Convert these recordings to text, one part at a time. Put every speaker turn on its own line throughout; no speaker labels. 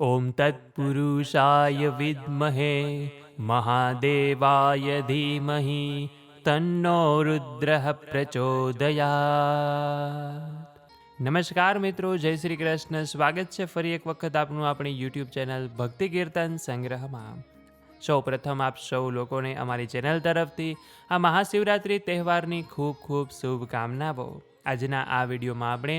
ॐ तत्पुरुषाय विद्महे महादेवाय धीमहि તન્નો રુદ્રઃ પ્રચોદયાત નમસ્કાર મિત્રો જય શ્રી કૃષ્ણ સ્વાગત છે ફરી એક વખત આપનું આપણી યુટ્યુબ ચેનલ ભક્તિ કીર્તન સંગ્રહમાં સૌ પ્રથમ આપ સૌ લોકોને અમારી ચેનલ તરફથી આ મહાશિવરાત્રિ તહેવારની ખૂબ ખૂબ શુભકામનાઓ આજના આ વિડીયોમાં આપણે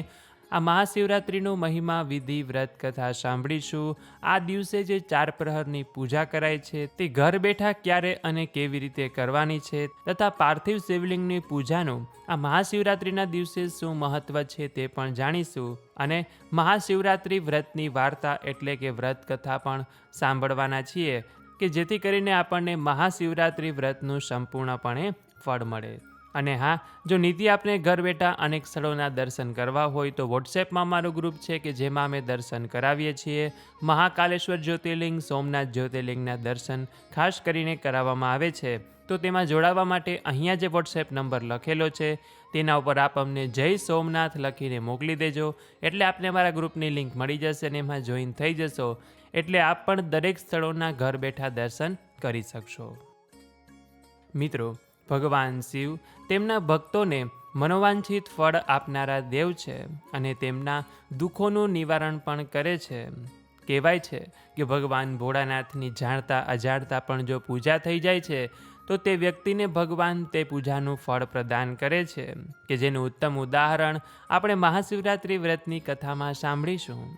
આ મહાશિવરાત્રિનો મહિમા, વિધિ, વ્રત, કથા સાંભળીશું. આ દિવસે જે ચાર પ્રહરની પૂજા કરાય છે, તે ઘર બેઠા ક્યારે અને કેવી રીતે કરવાની છે, તથા પાર્થિવ શિવલિંગની પૂજાનું આ મહાશિવરાત્રિના દિવસે શું મહત્વ છે તે પણ જાણીશું. અને મહાશિવરાત્રિ વ્રતની વાર્તા એટલે કે વ્રત કથા પણ સાંભળવાના છીએ, કે જેથી કરીને આપણને મહાશિવરાત્રિ વ્રતનું સંપૂર્ણપણે ફળ મળે. અને હા, જો નીતિ આપને ઘર બેઠા અનેક સ્થળોના દર્શન કરવા હોય તો વોટ્સએપમાં મારું ગ્રુપ છે કે જેમાં અમે દર્શન કરાવીએ છીએ. મહાકાલેશ્વર જ્યોતિર્લિંગ, સોમનાથ જ્યોતિર્લિંગના દર્શન ખાસ કરીને કરાવવામાં આવે છે. તો તેમાં જોડાવા માટે અહીંયા જે વોટ્સએપ નંબર લખેલો છે, તેના ઉપર આપ અમને જય સોમનાથ લખીને મોકલી દેજો. એટલે આપને અમારા ગ્રુપની લિંક મળી જશે અને એમાં જોઈન થઈ જશો. એટલે આપ પણ દરેક સ્થળોના ઘર બેઠા દર્શન કરી શકશો. મિત્રો ભગવાન શિવ તેમના ભક્તોને મનોવાંછિત ફળ આપનારા દેવ છે અને તેમના દુઃખોનું નિવારણ પણ કરે છે. કહેવાય છે કે ભગવાન ભોળાનાથની જાણતા અજાણતા પણ જો પૂજા થઈ જાય છે, તો તે વ્યક્તિને ભગવાન તે પૂજાનું ફળ પ્રદાન કરે છે. કે જેનું ઉત્તમ ઉદાહરણ આપણે મહાશિવરાત્રિ વ્રતની કથામાં સાંભળીશું.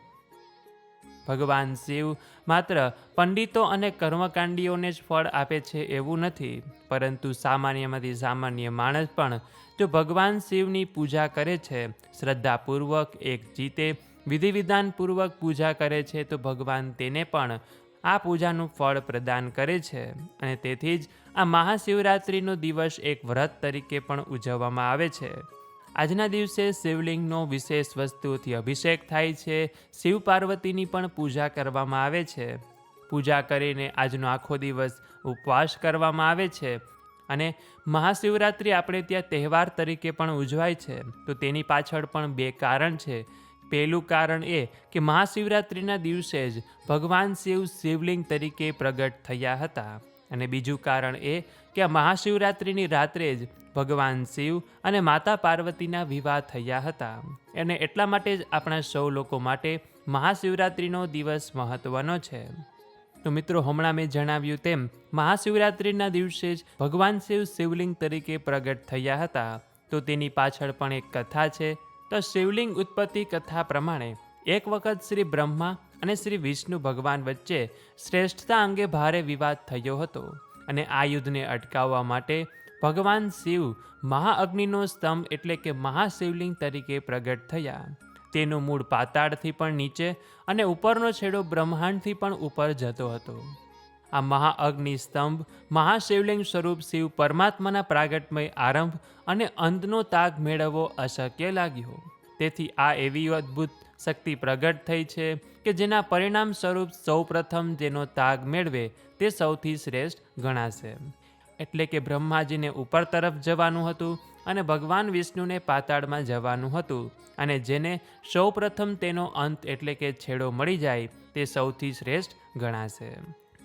ભગવાન શિવ માત્ર પંડિતો અને કર્મકાંડીઓને જ ફળ આપે છે એવું નથી. પરંતુ સામાન્યમાંથી સામાન્ય માણસ પણ જો ભગવાન શિવની પૂજા કરે છે, શ્રદ્ધાપૂર્વક એક જીતે વિધિ વિધાનપૂર્વક પૂજા કરે છે, તો ભગવાન તેને પણ આ પૂજાનું ફળ પ્રદાન કરે છે. અને તેથી જ આ મહાશિવરાત્રિનો દિવસ એક વ્રત તરીકે પણ ઉજવવામાં આવે છે. આજના દિવસે શિવલિંગનો વિશેષ વસ્તુથી અભિષેક થાય છે. શિવ પાર્વતીની પણ પૂજા કરવામાં આવે છે. પૂજા કરીને આજનો આખો દિવસ ઉપવાસ કરવામાં આવે છે અને મહાશિવરાત્રિ આપણે ત્યાં તહેવાર તરીકે પણ ઉજવાય છે. તો તેની પાછળ પણ બે કારણ છે. પહેલું કારણ એ કે મહાશિવરાત્રિના દિવસે જ ભગવાન શિવ શિવલિંગ તરીકે પ્રગટ થયા હતા. અને બીજું કારણ એ કે મહાશિવરાત્રિની રાત્રે જ ભગવાન શિવ અને માતા પાર્વતીના વિવાહ થયા હતા. અને એટલા માટે જ આપણા સૌ લોકો માટે મહાશિવરાત્રિનો દિવસ મહત્વનો છે. તો મિત્રો, હમણાં મેં જણાવ્યું તેમ, મહાશિવરાત્રિના દિવસે જ ભગવાન શિવ શિવલિંગ તરીકે પ્રગટ થયા હતા. તો તેની પાછળ પણ એક કથા છે. તો શિવલિંગ ઉત્પત્તિ કથા પ્રમાણે, એક વખત શ્રી બ્રહ્મા અને શ્રી વિષ્ણુ ભગવાન વચ્ચે શ્રેષ્ઠતા અંગે ભારે વિવાદ થયો હતો અને આ યુદ્ધને અટકાવવા માટે ભગવાન શિવ મહાઅગ્નિનો સ્તંભ એટલે કે મહાશિવલિંગ તરીકે પ્રગટ થયા. તેનું મૂળ પાતાળથી પણ નીચે અને ઉપરનો છેડો બ્રહ્માંડથી પણ ઉપર જતો હતો. આ મહાઅગ્નિ સ્તંભ મહાશિવલિંગ સ્વરૂપ શિવ પરમાત્માના પ્રાગટમય આરંભ અને અંતનો તાગ મેળવવો અશક્ય લાગ્યો. તેથી આ એવી અદ્ભુત શક્તિ પ્રગટ થઈ છે કે જેના પરિણામ સ્વરૂપ સૌપ્રથમ જેનો તાગ મેળવે તે સૌથી શ્રેષ્ઠ ગણાશે. એટલે કે બ્રહ્માજીને ઉપર તરફ જવાનું હતું અને ભગવાન વિષ્ણુને પાતાળમાં જવાનું હતું અને જેને સૌપ્રથમ તેનો અંત એટલે કે છેડો મળી જાય તે સૌથી શ્રેષ્ઠ ગણાશે.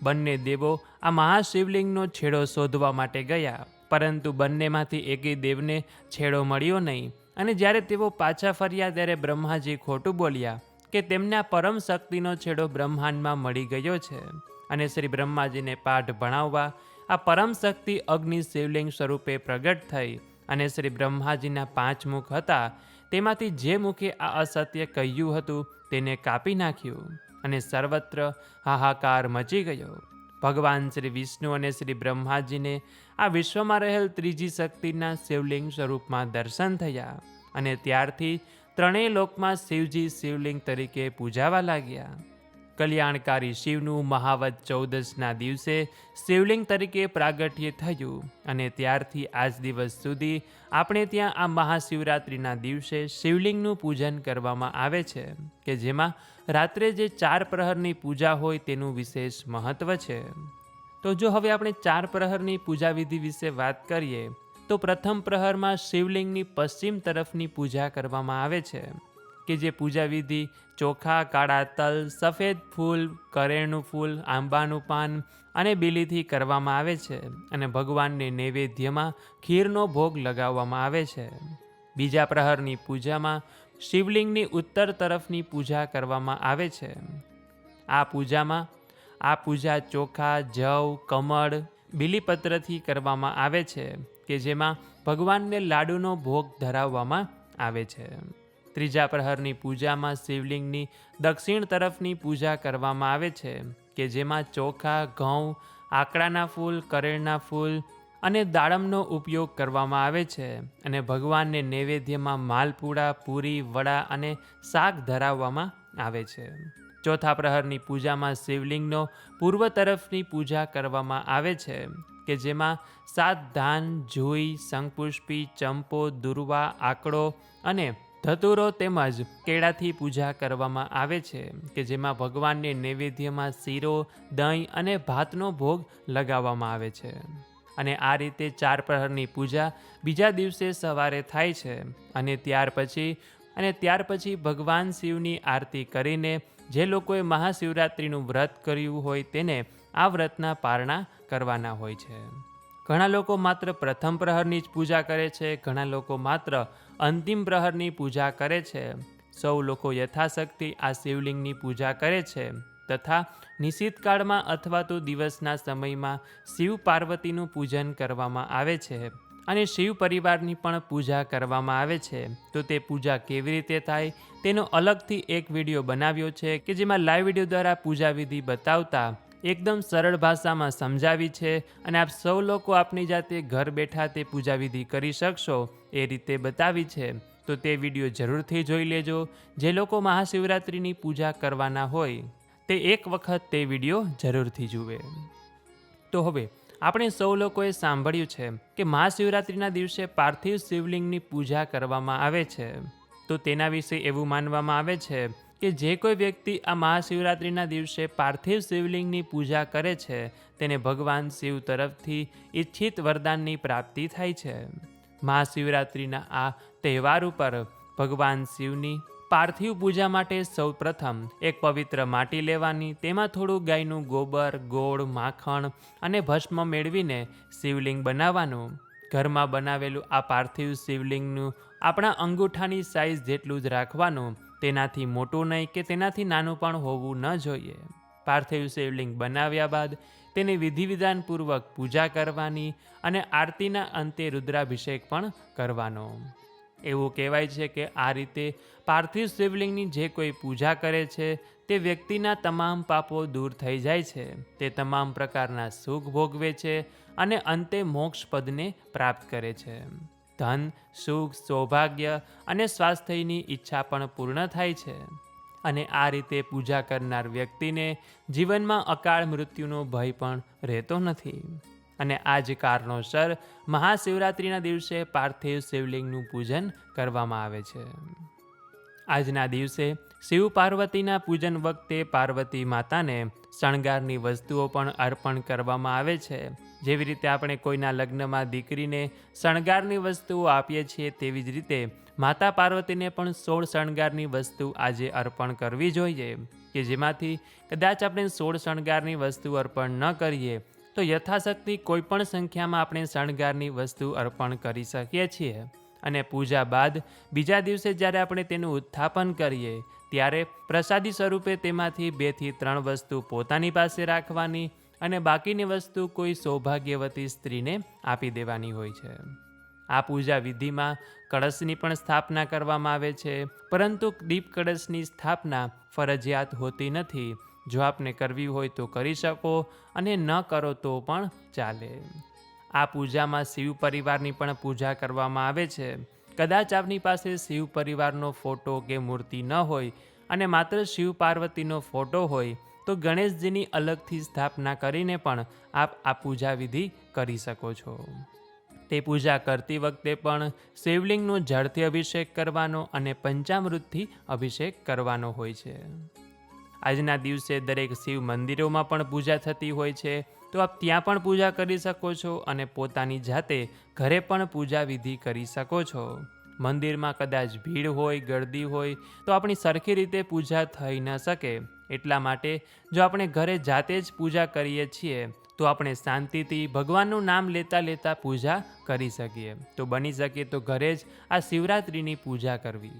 બંને દેવો આ મહાશિવલિંગનો છેડો શોધવા માટે ગયા, પરંતુ બંનેમાંથી એકેય દેવને છેડો મળ્યો નહીં. અને જ્યારે તેઓ પાછા ફર્યા ત્યારે બ્રહ્માજી ખોટું બોલ્યા કે તેમના પરમ શક્તિનો છેડો બ્રહ્માંડમાં મળી ગયો છે અને શ્રી બ્રહ્માજીને પાઠ ભણાવવા આ પરમ શક્તિ અગ્નિ શિવલિંગ સ્વરૂપે પ્રગટ થઈ અને શ્રી બ્રહ્માજીના પાંચ મુખ હતા. તેમાંથી જે મુખે આ અસત્ય કહ્યું હતું તેને કાપી નાખ્યું અને સર્વત્ર હાહાકાર મચી ગયો. ભગવાન શ્રી વિષ્ણુ અને શ્રી બ્રહ્માજીને આ વિશ્વમાં રહેલ ત્રીજી શક્તિના શિવલિંગ સ્વરૂપમાં દર્શન થયા અને ત્યારથી ત્રણેય લોકમાં શિવજી શિવલિંગ તરીકે પૂજાવા લાગ્યા. કલ્યાણકારી શિવનું મહાવત ચૌદસના દિવસે શિવલિંગ તરીકે પ્રાગટ્ય થયું અને ત્યારથી આજ દિવસ સુધી આપણે ત્યાં આ મહાશિવરાત્રિના દિવસે શિવલિંગનું પૂજન કરવામાં આવે છે, કે જેમાં રાત્રે જે ચાર પ્રહરની પૂજા હોય તેનું વિશેષ મહત્ત્વ છે. તો જો હવે આપણે ચાર પ્રહરની પૂજા વિધિ વિશે વાત કરીએ, તો પ્રથમ પ્રહરમાં શિવલિંગની પશ્ચિમ તરફની પૂજા કરવામાં આવે છે, કે જે પૂજા વિધિ ચોખા, કાળા તલ, સફેદ ફૂલ કરેણનું ફૂલ, આંબાનું પાન અને બીલીથી કરવામાં આવે છે અને ભગવાનને નૈવેદ્યમાં ખીરનો ભોગ લગાવવામાં આવે છે. બીજા પ્રહરની પૂજામાં શિવલિંગની ઉત્તર તરફની પૂજા કરવામાં આવે છે. આ પૂજામાં આ પૂજા ચોખા, જવ, કમળ બીલીપત્રથી કરવામાં આવે છે કે જેમાં ભગવાનને લાડુનો ભોગ ધરાવવામાં આવે છે. ત્રીજા પ્રહરની પૂજામાં શિવલિંગની દક્ષિણ તરફની પૂજા કરવામાં આવે છે કે જેમાં ચોખા, ઘઉં, આકડાના ફૂલ, કરેળના ફૂલ અને દાડમનો ઉપયોગ કરવામાં આવે છે અને ભગવાનને નૈવેદ્યમાં માલપુડા, પૂરી, વડા અને શાક ધરાવવામાં આવે છે. ચોથા પ્રહરની પૂજામાં શિવલિંગનો પૂર્વ તરફની પૂજા કરવામાં આવે છે, કે જેમાં સાત ધાન, જુઈ, શંખપુષ્પી, ચંપો, દુર્વા, આકડો અને ધતુરો તેમજ કેળાથી પૂજા કરવામાં આવે છે, કે જેમાં ભગવાનને નૈવેદ્યમાં શીરો, દહીં અને ભાતનો ભોગ લગાવવામાં આવે છે. અને આ રીતે ચાર પ્રહરની પૂજા બીજા દિવસે સવારે થાય છે, અને ત્યાર પછી અને ત્યાર પછી ભગવાન શિવની આરતી કરીને જે લોકોએ મહાશિવરાત્રિનું વ્રત કર્યું હોય તેને આ વ્રતના પારણા કરવાના હોય છે. ઘણા લોકો માત્ર પ્રથમ પ્રહરની જ પૂજા કરે છે, ઘણા લોકો માત્ર અંતિમ પ્રહરની પૂજા કરે છે. સૌ લોકો યથાશક્તિ આ શિવલિંગની પૂજા કરે છે તથા નિશ્ચિત કાળમાં અથવા તો દિવસના સમયમાં શિવ પાર્વતીનું પૂજન કરવામાં આવે છે. અને શિવ પરિવારની પણ પૂજા કરવામાં આવે છે. તો તે પૂજા કેવી રીતે થાય? તેનો અલગથી એક વીડિયો બનાવ્યો છે કે જેમાં લાઈવ વીડિયો દ્વારા પૂજા વિધિ બતાવતા એકદમ સરળ ભાષામાં સમજાવી છે અને આપ સૌ લોકો આપની જાતે ઘર બેઠા તે પૂજા વિધિ કરી શકશો એ રીતે બતાવી છે. તો તે વીડિયો જરૂરથી જોઈ લેજો. જે લોકો મહાશિવરાત્રિની પૂજા કરવાના હોય તે એક વખત તે વીડિયો જરૂરથી જુએ. તો હવે આપણે સૌ લોકોએ સાંભળ્યું છે કે મહાશિવરાત્રિના દિવસે પાર્થિવ શિવલિંગની પૂજા કરવામાં આવે છે. તો તેના વિશે એવું માનવામાં આવે છે કે જે કોઈ વ્યક્તિ આ મહાશિવરાત્રિના દિવસે પાર્થિવ શિવલિંગની પૂજા કરે છે, તેને ભગવાન શિવ તરફથી ઈચ્છિત વરદાનની પ્રાપ્તિ થાય છે. મહાશિવરાત્રિના આ તહેવાર ઉપર ભગવાન શિવની પાર્થિવ પૂજા માટે સૌપ્રથમ એક પવિત્ર માટી લેવાની, તેમાં થોડું ગાયનું ગોબર, ગોળ, માખણ અને ભસ્મ મેળવીને શિવલિંગ બનાવવાનું. ઘરમાં બનાવેલું આ પાર્થિવ શિવલિંગનું આપણા અંગૂઠાની સાઇઝ જેટલું જ રાખવાનું, તેનાથી મોટું નહીં કે તેનાથી નાનું પણ હોવું ન જોઈએ. પાર્થિવ શિવલિંગ બનાવ્યા બાદ તેની વિધિવિધાનપૂર્વક પૂજા કરવાની અને આરતીના અંતે રુદ્રાભિષેક પણ કરવાનો. એવું કહેવાય છે કે આ રીતે પાર્થિવ શિવલિંગની જે કોઈ પૂજા કરે છે, તે વ્યક્તિના તમામ પાપો દૂર થઈ જાય છે. તે તમામ પ્રકારના સુખ ભોગવે છે અને અંતે મોક્ષ પદને પ્રાપ્ત કરે છે. ધન, સુખ, સૌભાગ્ય અને સ્વાસ્થ્યની ઈચ્છા પણ પૂર્ણ થાય છે. અને આ રીતે પૂજા કરનાર વ્યક્તિને જીવનમાં અકાળ મૃત્યુનો ભય પણ રહેતો નથી. અને આ જ કારણોસર મહાશિવરાત્રિના દિવસે પાર્થિવ શિવલિંગનું પૂજન કરવામાં આવે છે. આજના દિવસે શિવ પાર્વતીના પૂજન વખતે પાર્વતી માતાને શણગારની વસ્તુઓ પણ અર્પણ કરવામાં આવે છે. જેવી રીતે આપણે કોઈના લગ્નમાં દીકરીને શણગારની વસ્તુઓ આપીએ છીએ તેવી જ રીતે માતા પાર્વતીને પણ સોળ શણગારની વસ્તુ આજે અર્પણ કરવી જોઈએ કે જેમાંથી કદાચ આપણે સોળ શણગારની વસ્તુ અર્પણ ન કરીએ તો યથાશક્તિ કોઈ પણ સંખ્યામાં આપણે શણગારની વસ્તુ અર્પણ કરી શકીએ છીએ. અને પૂજા બાદ બીજા દિવસે જ્યારે આપણે તેનું ઉત્થાપન કરીએ, ત્યારે પ્રસાદી સ્વરૂપે તેમાંથી બેથી ત્રણ વસ્તુ પોતાની પાસે રાખવાની અને બાકીની વસ્તુ કોઈ સૌભાગ્યવતી સ્ત્રીને આપી દેવાની હોય છે. આ પૂજા વિધિમાં કળશની પણ સ્થાપના કરવામાં આવે છે, પરંતુ દીપ કળશની સ્થાપના ફરજિયાત હોતી નથી. જો આપને કરવી હોય તો કરી શકો અને ન કરો તો પણ ચાલે. આ પૂજામાં શિવ પરિવારની પણ પૂજા કરવામાં આવે છે. કદાચ આપની પાસે શિવ પરિવારનો ફોટો કે મૂર્તિ ન હોય અને માત્ર શિવ પાર્વતીનો ફોટો હોય, તો ગણેશજીની અલગથી સ્થાપના કરીને પણ આપ આ પૂજા વિધિ કરી શકો છો. તે પૂજા કરતી વખતે પણ શિવલિંગનો જળથી અભિષેક કરવાનો અને પંચામૃતથી અભિષેક કરવાનો હોય છે. આજના દિવસે દરેક શિવ મંદિરોમાં પણ પૂજા થતી હોય છે. તો આપ ત્યાં પણ પૂજા કરી શકો છો અને પોતાની જાતે ઘરે પણ પૂજા વિધિ કરી શકો છો. મંદિરમાં કદાચ ભીડ હોય ગળદી હોય, તો આપણી સરખી રીતે પૂજા થઈ ન શકે. એટલા માટે જો આપણે ઘરે જાતે જ પૂજા કરીએ છીએ, તો આપણે શાંતિથી ભગવાનનું નામ લેતા લેતા પૂજા કરી શકીએ. તો બની શકે તો ઘરે જ આ શિવરાત્રિની પૂજા કરવી.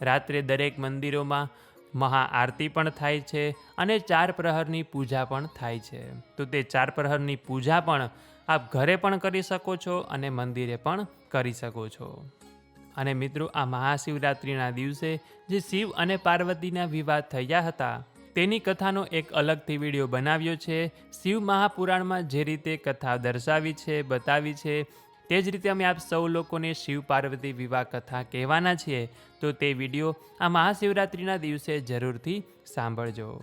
રાત્રે દરેક મંદિરોમાં મહાઆરતી પણ થાય છે અને ચાર પ્રહરની પૂજા પણ થાય છે. તો તે ચાર પ્રહરની પૂજા પણ આપ ઘરે પણ કરી શકો છો અને મંદિરે પણ કરી શકો છો. અને મિત્રો, આ મહાશિવરાત્રિના દિવસે જે શિવ અને પાર્વતીના વિવાહ થયા હતા, તેની કથાનો એક અલગથી વીડિયો બનાવ્યો છે. શિવ મહાપુરાણમાં જે રીતે કથા દર્શાવી છે, બતાવી છે તે જ રીતે અમે આપ સૌ લોકોને શિવ પાર્વતી વિવાહ કથા કહેવાના છીએ, તો તે વીડિયો આ મહાશિવરાત્રિના દિવસે જરૂરથી સાંભળજો.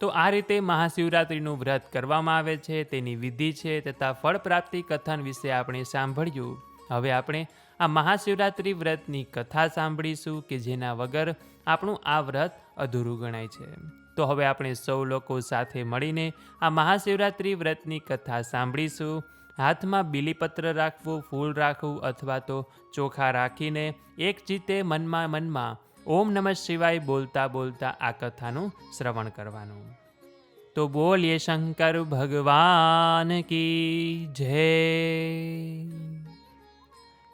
તો આ રીતે મહાશિવરાત્રિનું વ્રત કરવામાં આવે છે, તેની વિધિ છે, તથા ફળ પ્રાપ્તિ કથન વિશે આપણે સાંભળ્યું. હવે આપણે આ મહાશિવરાત્રિ વ્રતની કથા સાંભળીશું કે જેના વગર આપણું આ વ્રત અધૂરું ગણાય છે. તો હવે આપણે સૌ લોકો સાથે મળીને આ મહાશિવરાત્રિ વ્રતની કથા સાંભળીશું. હાથમાં બીલીપત્ર રાખવું, ફૂલ રાખવું અથવા તો ચોખા રાખીને એક ચિત્તે મનમાં મનમાં ઓમ નમઃ શિવાય બોલતા બોલતા આ કથાનું શ્રવણ કરવાનું. તો બોલીએ શંકર ભગવાન કી જય.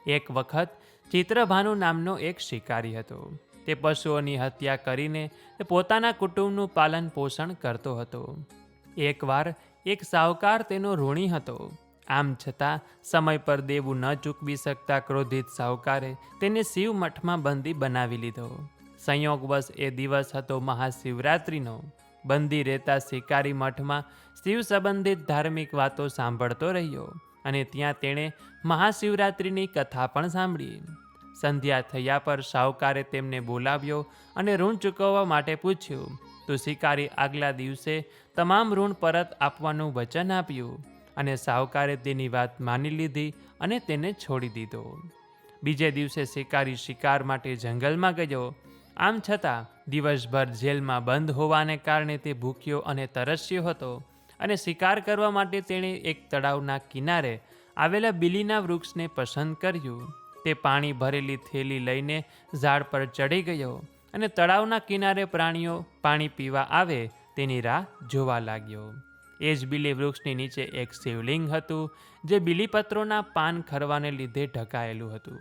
એક વખત ચિત્રભાનુ નામનો એક શિકારી હતો. તે પશુઓની હત્યા કરીને તે પોતાના કુટુંબનું પાલન પોષણ કરતો હતો. એકવાર એક સાવકાર તેનો ઋણી હતો. આમ છતાં સમય પર દેવું ન ચૂકવી શકતા ક્રોધિત સાહુકારે તેને શિવ મઠમાં બંદી બનાવી લીધો. સંયોગવશ એ દિવસ હતો મહાશિવરાત્રિનો. બંદી રહેતા શિકારી મઠમાં શિવ સંબંધિત ધાર્મિક વાતો સાંભળતો રહ્યો અને ત્યાં તેણે મહાશિવરાત્રિની કથા પણ સાંભળી. સંધ્યા થયા પર સાવકારે તેમને બોલાવ્યો અને ઋણ ચૂકવવા માટે પૂછ્યું, તો શિકારી આગલા દિવસે તમામ ઋણ પરત આપવાનું વચન આપ્યું? અને સાહુકારે તેની વાત માની લીધી અને તેને છોડી દીધો. બીજે દિવસે શિકારી શિકાર માટે જંગલમાં ગયો. આમ છતાં દિવસભર જેલમાં બંધ હોવાને કારણે તે ભૂખ્યો અને તરસ્યો હતો અને શિકાર કરવા માટે તેણે એક તળાવના કિનારે આવેલા બિલીના વૃક્ષને પસંદ કર્યું. તે પાણી ભરેલી થેલી લઈને ઝાડ પર ચડી ગયો અને તળાવના કિનારે પ્રાણીઓ પાણી પીવા આવે તેની રાહ જોવા લાગ્યો. એ જ બીલી વૃક્ષની નીચે એક શિવલિંગ હતું, જે બીલીપત્રોના પાન ખરવાને લીધે ઢકાયેલું હતું.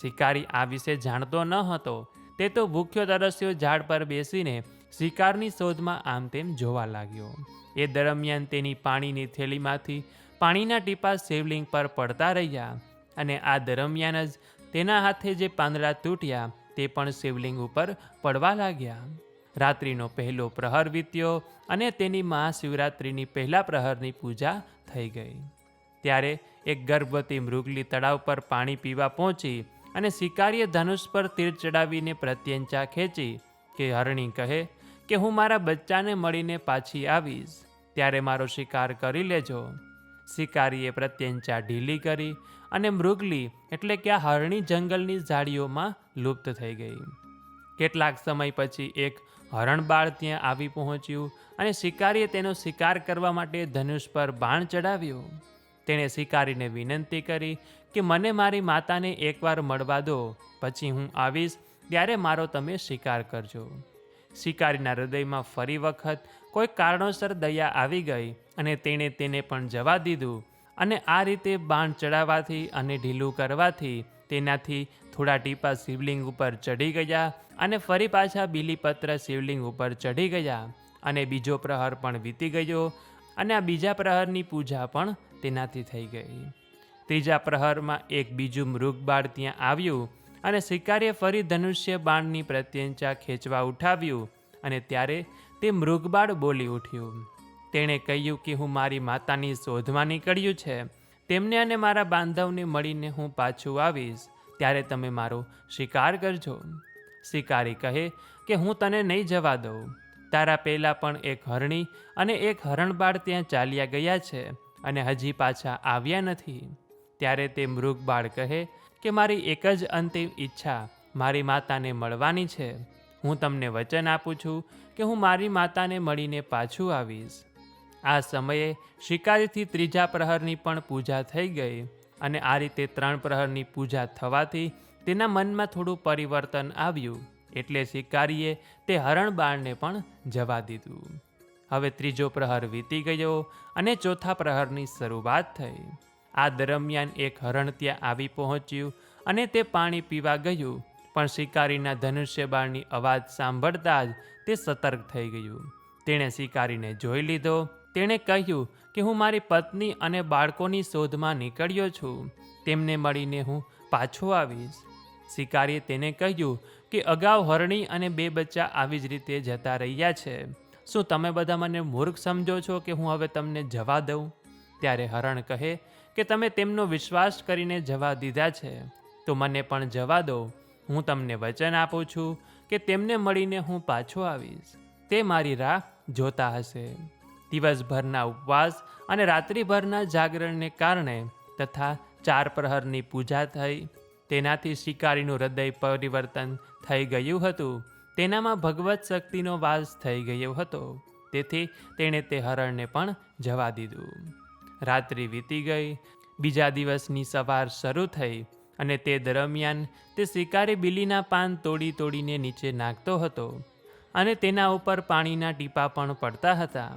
શિકારી આ વિશે જાણતો ન હતો, તે તો ભૂખ્યો તરસ્યો ઝાડ પર બેસીને શિકારની શોધમાં આમ તેમ જોવા લાગ્યો. એ દરમિયાન તેની પાણીની થેલીમાંથી પાણીના ટીપા શિવલિંગ પર પડતા રહ્યા અને આ દરમિયાન જ તેના હાથે જે પાંદડા તૂટ્યા, તે પણ શિવલિંગ ઉપર પડવા લાગ્યા. રાત્રિનો પહેલો પ્રહર વીત્યો અને તેની મહાશિવરાત્રિની પહેલા પ્રહરની પૂજા થઈ ગઈ. ત્યારે એક ગર્ભવતી મૃગલી તળાવ પર પાણી પીવા પહોંચી અને શિકારીએ ધનુષ પર તીર ચડાવીને પ્રત્યંચા ખેંચી કે, હરણી, કહે કે હું મારા બચ્ચાને મળીને પાછી આવીશ. ત્યારે મારો શિકાર કરી લેજો. શિકારીએ પ્રત્યંચા ઢીલી કરી અને મૃગલી એટલે કે આ હરણી જંગલની ઝાડીઓમાં લુપ્ત થઈ ગઈ. કેટલાક સમય પછી એક હરણબાળ ત્યાં આવી પહોંચ્યું અને શિકારીએ તેનો શિકાર કરવા માટે ધનુષ પર બાણ ચડાવ્યું તેણે શિકારીને વિનંતી કરી કે, મને મારી માતાને એકવાર મળવા દો, પછી હું આવીશ, ત્યારે મારો તમે શિકાર કરજો. શિકારીના હૃદયમાં ફરી વખત કોઈ કારણોસર દયા આવી ગઈ અને તેણે તેને પણ જવા દીધું અને આ રીતે બાણ ચડાવવાથી અને ઢીલું કરવાથી તેનાથી થોડા ટીપા શિવલિંગ ઉપર ચઢી ગયા અને ફરી પાછા બીલીપત્ર શિવલિંગ ઉપર ચઢી ગયા અને બીજો પ્રહર પણ વીતી ગયો અને આ બીજા પ્રહરની પૂજા પણ તેનાથી થઈ ગઈ. ત્રીજા પ્રહરમાં એક બીજું મૃગબાળ ત્યાં આવ્યું અને શિકારીએ ફરી ધનુષ્ય બાણની પ્રત્યંચા ખેંચવા ઉઠાવ્યું અને ત્યારે તે મૃગબાળ બોલી ઉઠ્યું. તેણે કહ્યું કે હું મારી માતાની શોધમાં નીકળ્યું છે. તેમને અને મારા બાંધવને મળીને હું પાછું આવીશ, ત્યારે તમે મારો શિકાર કરજો. શિકારી કહે કે હું તને નહીં જવા દઉં. તારા પહેલાં પણ એક હરણી અને એક હરણબાળ ત્યાં ચાલ્યા ગયા છે અને હજી પાછા આવ્યા નથી. ત્યારે તે મૃગબાળ કહે કે મારી એક જ અંતિમ ઈચ્છા મારી માતાને મળવાની છે. હું તમને વચન આપું છું કે હું મારી માતાને મળીને પાછું આવીશ. આ સમયે શિકારીથી ત્રીજા પ્રહરની પણ પૂજા થઈ ગઈ અને આ રીતે ત્રણ પ્રહરની પૂજા થવાથી તેના મનમાં થોડું પરિવર્તન આવ્યું એટલે શિકારીએ તે હરણબાળને પણ જવા દીધું. હવે ત્રીજો પ્રહર વીતી ગયો અને ચોથા પ્રહરની શરૂઆત થઈ. આ દરમિયાન એક હરણ ત્યાં આવી પહોંચ્યું અને તે પાણી પીવા ગયું, પણ શિકારીના ધનુષ્ય બાણની અવાજ સાંભળતા જ તે સતર્ક થઈ ગયું. તેણે શિકારીને જોઈ લીધો તેણે કહ્યું કે હું મારી પત્ની અને બાળકોની શોધમાં નીકળ્યો છું. તેમને મળીને હું પાછો આવીશ. શિકારીએ તેને કહ્યું કે અગાઉ હરણી અને બે બચ્ચા આવી જ રીતે જતા રહ્યા છે. શું તમે બધા મને મૂર્ખ સમજો છો કે હું હવે તમને જવા દઉં? ત્યારે હરણ કહે કે તમે તેમનો વિશ્વાસ કરીને જવા દીધા છે. તો મને પણ જવા દો. હું તમને વચન આપું છું કે તેમને મળીને હું પાછો આવીશ. તે મારી રાહ જોતા હશે. દિવસભરના ઉપવાસ અને રાત્રિભરના જાગરણને કારણે તથા ચાર પ્રહરની પૂજા થઈ. તેનાથી શિકારીનું હૃદય પરિવર્તન થઈ ગયું હતું. તેનામાં ભગવત શક્તિનો વાસ થઈ ગયો હતો. તેથી તેણે તે હરણને પણ જવા દીધું. રાત્રિ વીતી ગઈ. બીજા દિવસની સવાર શરૂ થઈ અને તે દરમિયાન તે શિકારી બિલીના પાન તોડી તોડીને નીચે નાખતો હતો અને તેના ઉપર પાણીના ટીપા પણ પડતા હતા.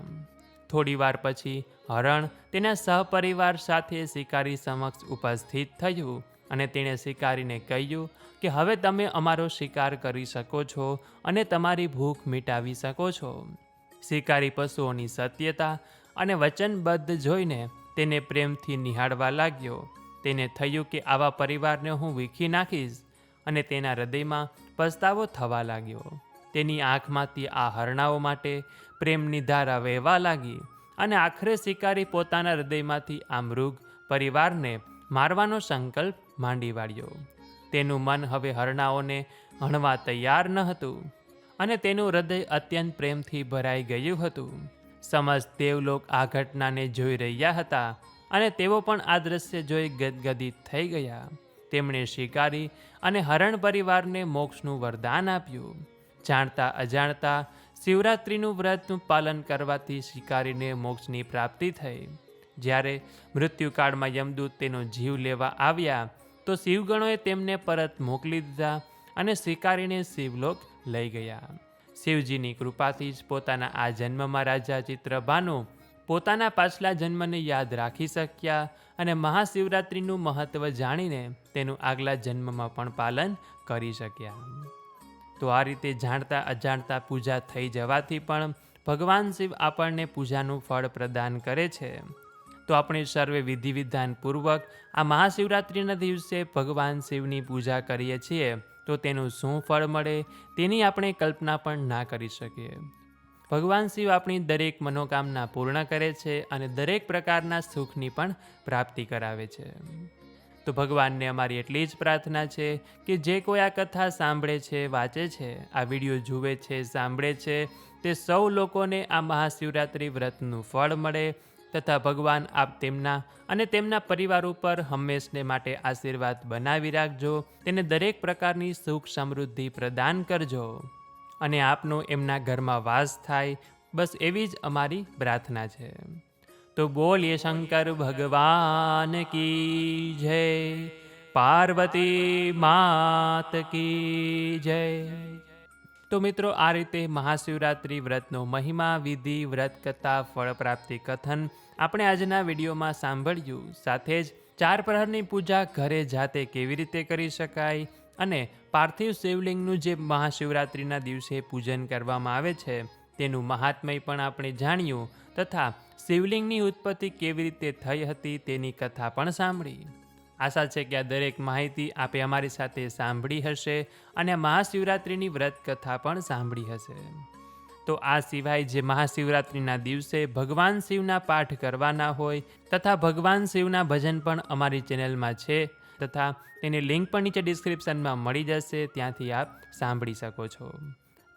થોડી વાર પછી હરણ તેના સહપરિવાર સાથે શિકારી સમક્ષ ઉપસ્થિત થયું અને તેણે શિકારીને કહ્યું કે હવે તમે અમારો શિકાર કરી શકો છો અને તમારી ભૂખ મિટાવી શકો છો. શિકારી પશુઓની સત્યતા અને વચનબદ્ધ જોઈને તેને પ્રેમથી નિહાળવા લાગ્યો. તેને થયું કે આવા પરિવારને હું વીખી નાખીશ અને તેના હૃદયમાં પસ્તાવો થવા લાગ્યો. તેની આંખમાંથી આ હરણાઓ માટે પ્રેમની ધારા વહેવા લાગી અને આખરે શિકારી પોતાના હૃદયમાંથી આ મૃગ પરિવારને મારવાનો સંકલ્પ માંડી વાળ્યો. તેનું મન હવે હરણાઓને હણવા તૈયાર ન હતું અને તેનું હૃદય અત્યંત પ્રેમથી ભરાઈ ગયું હતું. સમસ્ત દેવલોક આ ઘટનાને જોઈ રહ્યા હતા અને તેઓ પણ આ દ્રશ્ય જોઈ ગદગદિત થઈ ગયા. તેમણે શિકારી અને હરણ પરિવારને મોક્ષનું વરદાન આપ્યું. જાણતા અજાણતા શિવરાત્રિનું વ્રતનું પાલન કરવાથી શિકારીને મોક્ષની પ્રાપ્તિ થઈ. જ્યારે મૃત્યુકાળમાં યમદૂત તેનો જીવ લેવા આવ્યા, તો શિવગણોએ તેમને પરત મોકલી દીધા અને શિકારીને શિવલોક લઈ ગયા. શિવજીની કૃપાથી જ પોતાના આ જન્મમાં રાજા ચિત્રભાનુ પોતાના પાછલા જન્મને યાદ રાખી શક્યા અને મહાશિવરાત્રિનું મહત્ત્વ જાણીને તેનું આગલા જન્મમાં પણ પાલન કરી શક્યા. તો આ રીતે જાણતા અજાણતા પૂજા થઈ જવાથી પણ ભગવાન શિવ આપણને પૂજાનું ફળ પ્રદાન કરે છે. તો આપણે સર્વે વિધિ વિધાનપૂર્વક આ મહાશિવરાત્રિના દિવસે ભગવાન શિવની પૂજા કરીએ છીએ. તો તેનું શું ફળ મળે તેની આપણે કલ્પના પણ ના કરી શકીએ. ભગવાન શિવ આપણી દરેક મનોકામના પૂર્ણ કરે છે અને દરેક પ્રકારના સુખની પણ પ્રાપ્તિ કરાવે છે. તો ભગવાનને અમારી એટલી જ પ્રાર્થના છે કે જે કોઈ આ કથા સાંભળે છે, વાંચે છે, આ વીડિયો જુએ છે, સાંભળે છે, તે સૌ લોકોને આ મહાશિવરાત્રિ વ્રતનું ફળ મળે તથા ભગવાન આપ તેમના અને તેમના પરિવાર ઉપર હંમેશને માટે આશીર્વાદ બનાવી રાખજો, તેને દરેક પ્રકારની સુખ સમૃદ્ધિ પ્રદાન કરજો. અને આપનો એમના ઘરમાં વાસ થાય, બસ એવી જ અમારી પ્રાર્થના છે. તો બોલીએ, શંકર ભગવાન કી જય? પાર્વતી માત કી જય? તો મિત્રો, આ રીતે મહાશિવરાત્રિ વ્રતનો મહિમા, વિધિ, વ્રત કથા, ફળ પ્રાપ્તિ, કથન આપણે આજના વિડીયોમાં સાંભળ્યું. સાથે જ ચાર પ્રહરની પૂજા ઘરે જાતે કેવી રીતે કરી શકાય અને પાર્થિવ શિવલિંગનું જે મહાશિવરાત્રિના દિવસે પૂજન કરવામાં આવે છે તેનું મહાત્મય પણ આપણે જાણ્યું તથા શિવલિંગની ઉત્પત્તિ કેવી રીતે થઈ હતી તેની કથા પણ સાંભળી. આશા છે કે આ દરેક માહિતી આપે અમારી સાથે સાંભળી હશે અને મહાશિવરાત્રિની વ્રત કથા પણ સાંભળી હશે. તો આ સિવાય જે મહાશિવરાત્રિના દિવસે ભગવાન શિવના પાઠ કરવાના હોય તથા ભગવાન શિવના ભજન પણ અમારી ચેનલમાં છે તથા તેની લિંક પણ નીચે ડિસ્ક્રિપ્શનમાં મળી જશે, ત્યાંથી આપ સાંભળી શકો છો.